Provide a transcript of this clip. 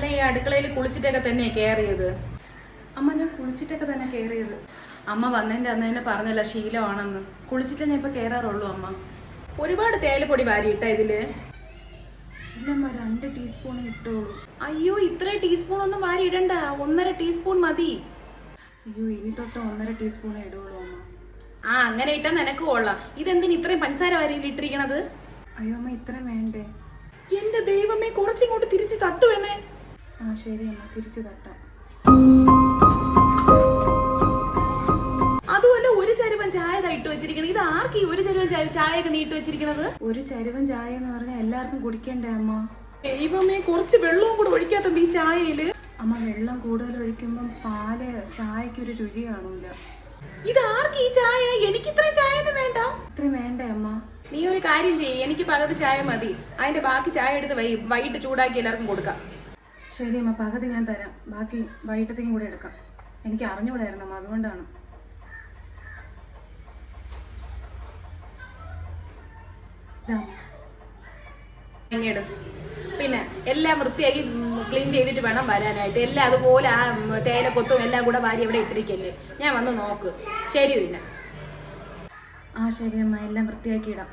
അല്ല ഈ അടുക്കളയിൽ കുളിച്ചിട്ടൊക്കെ തന്നെ കയറിയത് അമ്മ ഞാൻ കുളിച്ചിട്ടൊക്കെ തന്നെ കയറിയത് അമ്മ വന്നതിന്റെ അന്ന് തന്നെ പറഞ്ഞല്ല ശീലമാണെന്ന്. കുളിച്ചിട്ടേ ഞാൻ ഇപ്പൊ കയറാറുള്ളൂ അമ്മ. ഒരുപാട് തേയിലപ്പൊടി വാരിയിട്ട ഇതിൽ? ഇല്ലമ്മ രണ്ട് ടീസ്പൂൺ ഇട്ടോളൂ. അയ്യോ ഇത്ര ടീസ്പൂൺ ഒന്നും വാരി ഇടണ്ട ഒന്നര ടീസ്പൂൺ മതി. അയ്യോ ഇനി തൊട്ട് ഒന്നര ടീസ്പൂൺ ഇടുള്ളൂ അമ്മ. ആ അങ്ങനെ ഇട്ടാ നിനക്ക് കൊള്ളാം. ഇതെന്തിനു ഇത്രയും പഞ്ചസാര വാരിയിൽ ഇട്ടിരിക്കണത് അയ്യോ അമ്മ ഇത്രയും വേണ്ടേ? എന്റെ ദൈവമേ കുറച്ചിങ്ങോട്ട് തിരിച്ച് തട്ടു ആ ശരി അമ്മ തിരിച്ചു തട്ടാം. അതുമല്ല ഒരു ചരുവൻ ചായ ഇട്ട് ഇത് ആർക്ക് ഈ ഒരു ചരുവൻ ചായ ചായയൊക്കെ നീട്ട് വെച്ചിരിക്കണത്? ഒരു ചരുവൻ ചായ എന്ന് പറഞ്ഞാൽ എല്ലാവർക്കും കുടിക്കണ്ടേ അമ്മ? ദൈവമേ കുറച്ച് വെള്ളവും കൂടെ ഒഴിക്കാത്തുണ്ട് ഈ ചായയിൽ. അമ്മ വെള്ളം കൂടുതൽ ഒഴിക്കുമ്പം പാൽ ചായക്ക് ഒരു രുചി കാണൂല. ഇത് ആർക്ക് ഈ ചായ? എനിക്ക് ഇത്രയും ചായ ഒന്നും വേണ്ട. ഇത്രയും വേണ്ടേ അമ്മ? നീ ഒരു കാര്യം ചെയ്യ്. എനിക്ക് പകുതി ചായ മതി. അതിന്റെ ബാക്കി ചായ എടുത്ത് വൈകിട്ട് ചൂടാക്കി എല്ലാവർക്കും കൊടുക്കാം. ശരി അമ്മ പകുതി ഞാൻ തരാം. ബാക്കി വൈകിട്ടത്തേക്കും കൂടെ എടുക്കാം. എനിക്ക് അറിഞ്ഞുകൂടായിരുന്നു അമ്മ അതുകൊണ്ടാണ്. പിന്നെ എല്ലാം വൃത്തിയാക്കി ക്ലീൻ ചെയ്തിട്ട് വേണം വരാനായിട്ട്. എല്ലാം അതുപോലെ ആ തേയില കൊത്തും എല്ലാം കൂടെ വാരി ഇവിടെ ഇട്ടിരിക്കല്ലേ? ഞാൻ വന്ന് നോക്ക്. ശരി പിന്നെ. ആ ശരി അമ്മ. എല്ലാം വൃത്തിയാക്കി ഇടാം.